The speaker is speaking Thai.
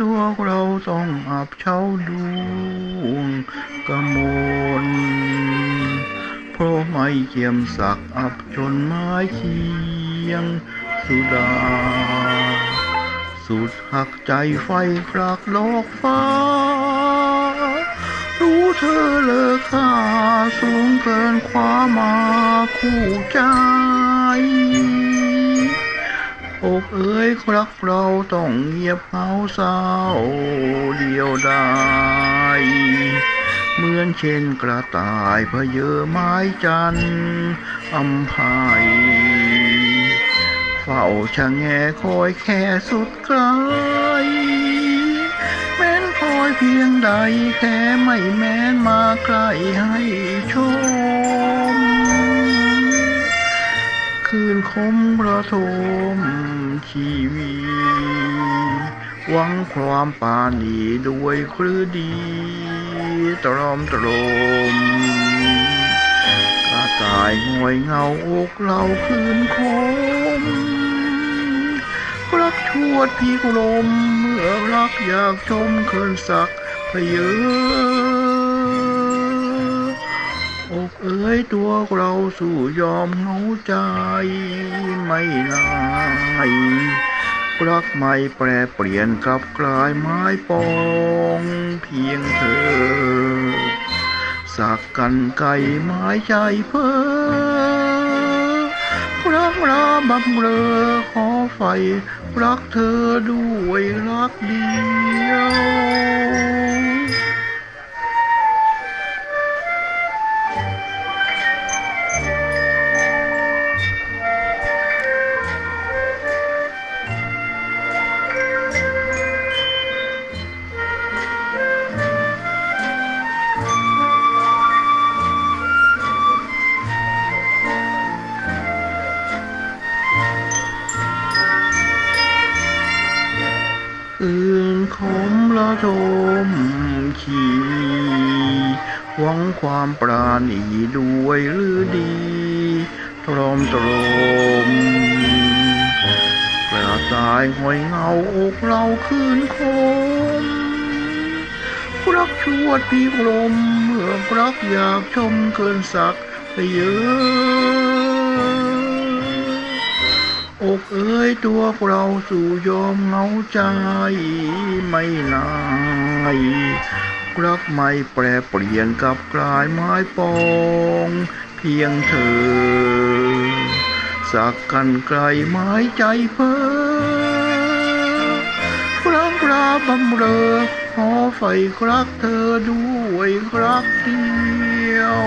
ตัวเราต้องอับเช้าดวงกระมนเพราะไม่เจียมสักอับจนไม้เคียงสุดา สุดหักใจไฟกรักโลกฟ้า รู้เธอเลิกค่าสูงเกินความมาคู่ใจ กเอ้ยรักเราต้องเงียบเหงาเศร้าเดียวดายเหมือนเช่นกระต่ายเพเยอไม้จันอำไพยเฝ้าชะแงคอยแค่สุดไกลแม้นคอยเพียงใดแค่ไม่แม้นมาใกล้ให้ชม คืนคมระทมชีวีหวังความปานีด้วยคลือดีตรอมตรมกระต่ายงวยเงาอกเราคืนคมรักชวดพี่กลมเมื่อรักอยากชมเคินสักพเยอ ตัวเราสู่ยอมเหงาใจไม่นายรักไม่แปรเปลี่ยนกลับกลายไม้ปองเพียงเธอ สักกันไก่ไม้ใจเพ้อรักราบังเรอขอไฟ รักเธอด้วยรักเดียว คืนคมละทมขีหวังความปราณีด้วยหรือดีตรอมตรมกระต่ายหอยเงาอกเราคืนคมรักชวดพี่กลมเมื่อรักอยากชมเกินสักไปเยอะ เอ้ยตัวเราสู่ยอมเหงาใจไม่นายรักไม่แปรเปลี่ยนกับกลายไม้ปอง เพียงเธอ สักกันไกลไม้ใจเพ้อรักราบำเรอขอไฟรักเธอด้วยรักเดียว